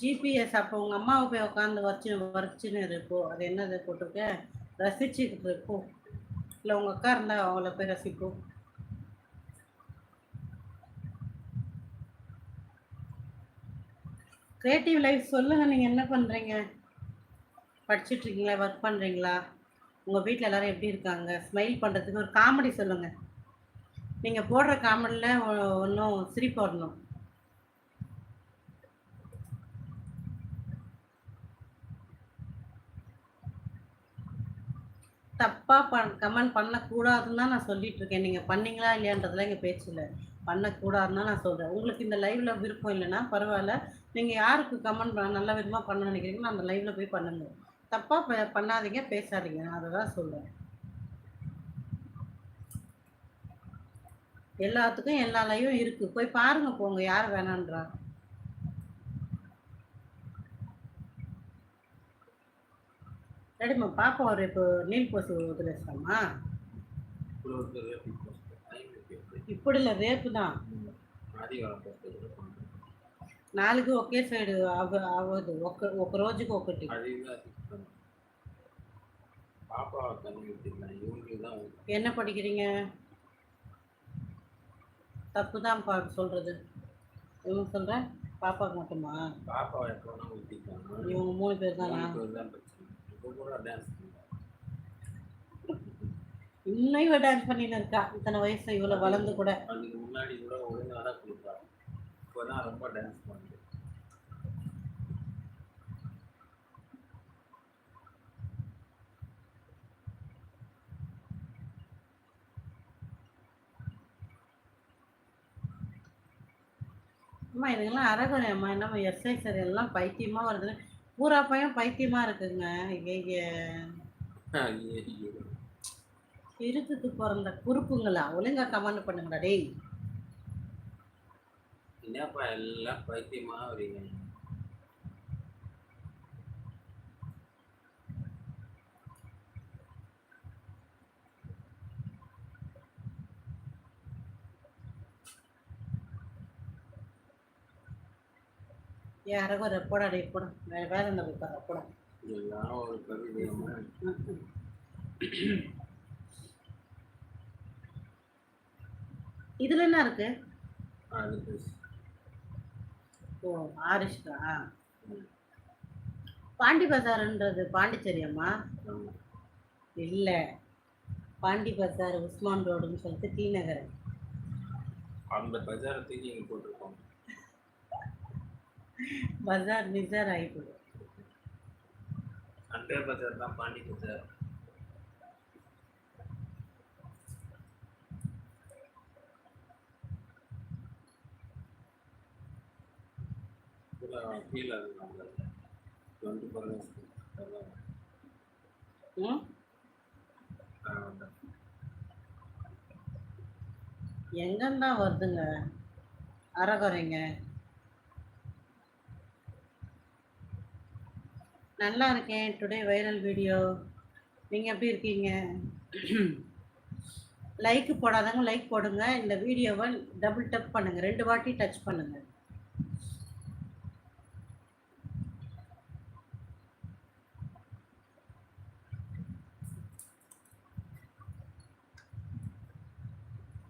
GPS அப்போ உங்கள் அம்மாவை போய் உட்காந்து வச்சு வரைச்சின்னு இருப்போ அது என்னது போட்டிருக்க? ரசிச்சுக்கிட்டு இருப்போ இல்லை உங்கள் அக்கா இருந்தால் அவங்கள போய் ரசிப்போம் கிரியேட்டிவ் லைஃப் சொல்லுங்கள் நீங்கள் என்ன பண்ணுறீங்க படிச்சுட்ருக்கீங்களா? ஒர்க் பண்ணுறீங்களா உங்கள் வீட்டில் எல்லோரும் எப்படி இருக்காங்க? ஸ்மைல் பண்ணுறதுக்கு ஒரு காமெடி சொல்லுங்கள் நீங்கள் போடுற காமெடியில் ஒன்றும் சிரிப்பு வரணும். தப்பாக பண் கமெண்ட் பண்ணக்கூடாதுன்னு தான் நான் சொல்லிட்டு இருக்கேன் நீங்கள் பண்ணீங்களா இல்லையான்றதுலாம் எங்கள் பேச்சு இல்லை. பண்ணக்கூடாதுன்னு தான் நான் சொல்கிறேன் உங்களுக்கு இந்த லைவில் விருப்பம் இல்லைன்னா பரவாயில்ல. நீங்கள் யாருக்கு கமெண்ட் பண்ண நல்ல விதமாக பண்ண நினைக்கிறீங்களோ அந்த லைவில் போய் பண்ணுங்க. தப்பாக பண்ணாதீங்க பேசாதீங்க. நான் அதை தான் சொல்கிறேன் எல்லாத்துக்கும் எல்லா லைவும் இருக்குது போய் பாருங்கள் போங்க. யார் வேணான்றா. రెడీ మా పాప రేపు నీళ్ళు పోసి వదిలేస్తామా ఇప్పుడు ఇలా రేపుదా నాలుగు ఒకే సైడ్ అవ అవ్వదు ఒక ఒక రోజుకి ఒకటి என்ன படிக்கிறீங்க? தப்பு தான் பா சொல்கிறது இவங்க சொல்கிறேன் பாப்பாவுக்கு மட்டுமா? பாப்பா இவங்க மூணு பேர் தானா? இன்னும் இவ டான்ஸ் பண்ணின்னு இருக்கா? இத்தனை வயசு இவ்வளோ வளர்ந்து கூட. அதுக்கு முன்னாடி கூட ஒழுங்காக தான் கொடுப்பா இப்போ தான் ரொம்ப டான்ஸ் பண்ணுது. அம்மா இதுக்கெல்லாம் அரகுறை அம்மா. என்னம்மா எஸ்ஐ சார் எல்லாம் பைத்தியமாக வருது பூரா பையன் பைத்தியமாக இருக்குங்க. ஐயோ இருத்துக்கு பிறந்த குறுப்புங்களா ஒழுங்கா கமெண்ட் பண்ணுங்கடா டேய். என்னப்பா எல்லாம் பைத்தியமா வரீங்க ஏன் அரகுறை போடா டேய் போடா வே- வேற என்ன போய் பாரு போடா எல்லாம் ஒரு கவிதையமா ம், ம். இதுல என்ன இருக்கு? ஓ ஆரிஷ்கா பாண்டி பஜார்ன்றது பாண்டிச்சேரியாம்மா. இல்லை. பாண்டி பஜார் உஸ்மான் ரோடுன்னு சொல்லிட்டு டி நகர். அந்த பஜாரை தூக்கி இங்கே போட்டிருக்கோம். பஜார் நிசார் ஆகிட்டு அந்த பஜார் தான் பாண்டி பஜார் கீழே இருந்தாங்க டுவெண்ட்டி ஃபோர் ம்? எங்கேருந்தா வருதுங்க? அறகுறைங்க. நல்லா இருக்கேன். டுடே வைரல் வீடியோ நீங்கள் எப்படி இருக்கீங்க? லைக் போடாதவங்க லைக் போடுங்க. இந்த வீடியோவை டபுள் டப் பண்ணுங்க. ரெண்டு வாட்டி டச் பண்ணுங்க.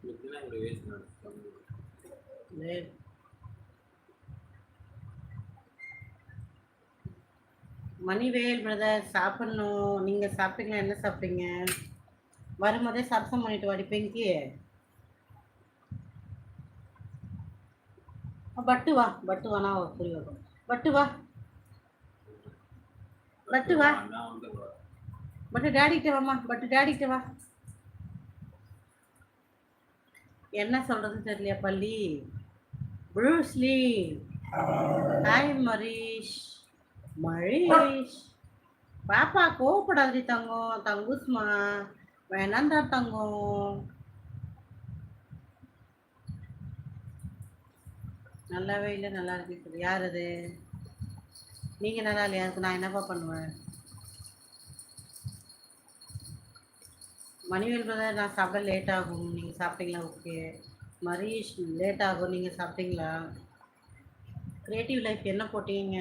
இப்படின்னா இப்படி வேஸ்ட் நடத்துவாங்க வே- மணிவேல் பிரதர் சாப்பிட்ணும். நீங்கள் சாப்பிட்டீங்களா? என்ன சாப்பிட்டீங்க? வரும்போதே சப்சம் பண்ணிட்டு வாடி பெங்கி. பட்டு வா. பட்டு வானா ஒரு புரி வைக்கும் பட்டு. வா. பட்டு வா. பட்டு டேடிக்கிட்ட வாம்மா. பட்டு டேடிக்கிட்ட வா. என்ன சொல்றது தெரியலையா பள்ளி ப்ரூஸ்லி ஹாய் மரீஷ் மரீஷ் பாப்பா கோவப்படாதடி தங்கம். தங்குஸ்மா வேணாண்டா தங்கம். நல்லாவே இல்லை நல்லா இருக்கு. யார் அது? நீங்கள் நல்லா இல்லையா? இருக்கு நான் என்னப்பா பண்ணுவேன்? மணிவேல் பிரதர் நான் சாப்பிட லேட் ஆகும். நீங்கள் சாப்பிட்டீங்களா? ஓகே மரீஷ் லேட் ஆகும். நீங்கள் சாப்பிட்டீங்களா? க்ரியேட்டிவ் லைஃப் என்ன போட்டீங்க?